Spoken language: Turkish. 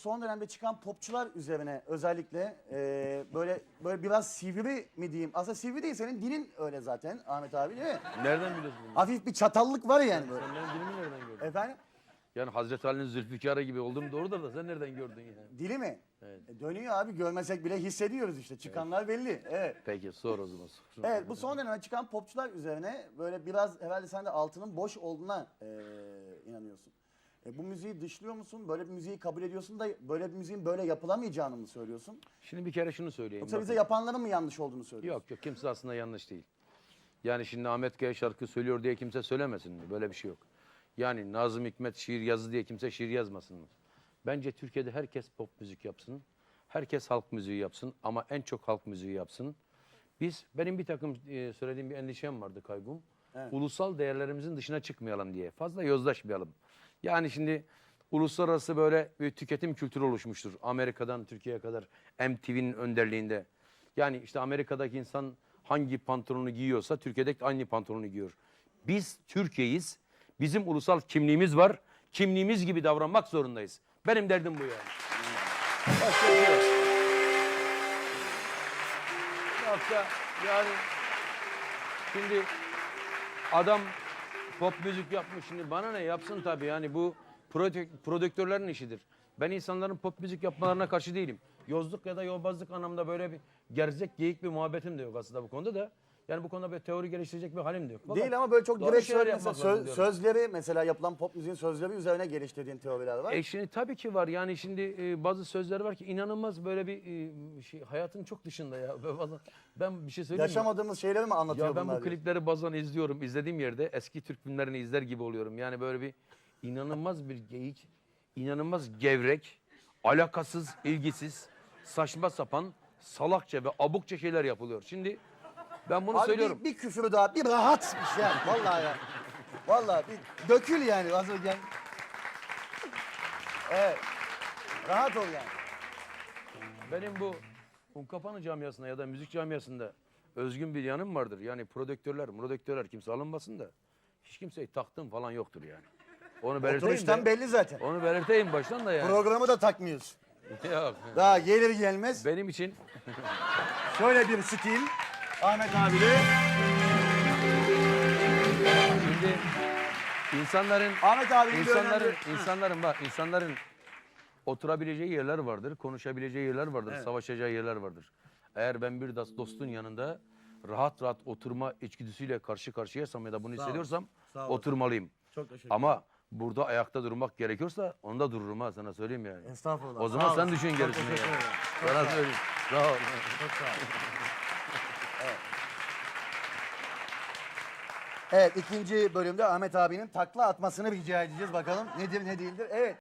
son dönemde çıkan popçular üzerine özellikle e, böyle böyle biraz sivri mi diyeyim? Aslında sivri değil senin dilin öyle zaten Ahmet abi değil mi? Nereden biliyorsun bunu? Hafif bir çatallık var yani böyle. Sen benim dilimi nereden gördün? Efendim? Yani Hazreti Ali'nin Zülfikar'ı gibi olduğum doğrudur da sen nereden gördün yani? Dili mi? Evet. E, dönüyor abi görmesek bile hissediyoruz işte. Çıkanlar belli. Evet. Peki sor o zaman. sor. Evet bu son dönemde çıkan popçular üzerine böyle biraz herhalde sen de altının boş olduğuna e, inanıyorsun. E, bu müziği dışlıyor musun? Böyle bir müziği kabul ediyorsun da böyle bir müziğin böyle yapılamayacağını mı söylüyorsun? Şimdi bir kere şunu söyleyeyim. Yoksa bakın. bize yapanların mı yanlış olduğunu söylüyorsun? Yok yok kimse aslında yanlış değil. Yani şimdi Ahmet Kaya şarkı söylüyor diye kimse söylemesin mi? Böyle bir şey yok. Yani Nazım Hikmet şiir yazdı diye kimse şiir yazmasın mı? Bence Türkiye'de herkes pop müzik yapsın. Herkes halk müziği yapsın ama en çok halk müziği yapsın. Biz, benim bir takım e, söylediğim bir endişem vardı kaygım. Ulusal değerlerimizin dışına çıkmayalım diye. Fazla yozlaşmayalım. Yani şimdi uluslararası böyle bir tüketim kültürü oluşmuştur. Amerika'dan Türkiye'ye kadar MTV'nin önderliğinde. Yani işte Amerika'daki insan hangi pantolonu giyiyorsa Türkiye'de aynı pantolonu giyiyor. Biz Türkiye'yiz. Bizim ulusal kimliğimiz var. Kimliğimiz gibi davranmak zorundayız. Benim derdim bu yani. Başka bir şey yani şimdi adam pop müzik yapmış şimdi bana ne yapsın tabii yani bu prodük- prodüktörlerin işidir. Ben insanların pop müzik yapmalarına karşı değilim. Yozluk ya da yolbazlık anlamda böyle bir gerzek geyik bir muhabbetim de yok aslında bu konuda da. Yani bu konuda bir teori geliştirecek bir halim de yok. Fakat Değil ama böyle çok doğru direkt şeyler söyle mesela yapmak lazım söz- diyorum. sözleri mesela yapılan pop müziğin sözleri üzerine geliştirdiğin teoriler var. E şimdi tabii ki var. Yani şimdi e, bazı sözler var ki inanılmaz böyle bir e, şey hayatın çok dışında ya. Ben, vallahi- ben bir şey söyleyeyim mi? Yaşamadığımız şeyleri mi anlatıyor Ya ben bunlar? bu diyor. klipleri bazen izliyorum. İzlediğim yerde eski Türk filmlerini izler gibi oluyorum. Yani böyle bir inanılmaz bir geyik, inanılmaz gevrek, alakasız, ilgisiz, saçma sapan, salakça ve abukça şeyler yapılıyor. Şimdi ben bunu Abi söylüyorum. Bir, bir küfürü daha bir rahatmış yani vallahi ya. Vallahi bir dökül yani az önce. Evet. Rahat ol yani. Benim bu Unkapanı camiasında ya da müzik camiasında özgün bir yanım vardır. Yani prodüktörler, prodüktörler kimse alınmasın da hiç kimseyi taktığım falan yoktur yani. Onu belirteyim Oturuştan de. belli zaten. Onu belirteyim baştan da yani. Programı da takmıyorsun. Yok. Daha gelir gelmez Benim için şöyle bir stil Ahmet abiyle. şimdi insanların Ahmet bir insanların insanların bak insanların oturabileceği yerler vardır, konuşabileceği yerler vardır, savaşacağı yerler vardır. Eğer ben bir dostun yanında rahat rahat oturma içgüdüsüyle karşı karşıyaysam ya da bunu hissediyorsam Sağ olasın. oturmalıyım. Çok teşekkür Ama burada ayakta durmak gerekiyorsa onda dururum ha sana söyleyeyim yani. Estağfurullah. O zaman Sağ sen olasın. düşün Çok gerisini. teşekkür yani. ederim. Sana söyleyeyim. Sağ ol. Çok sağ ol. Evet ikinci bölümde Ahmet abinin takla atmasını rica edeceğiz bakalım nedir ne değildir. Evet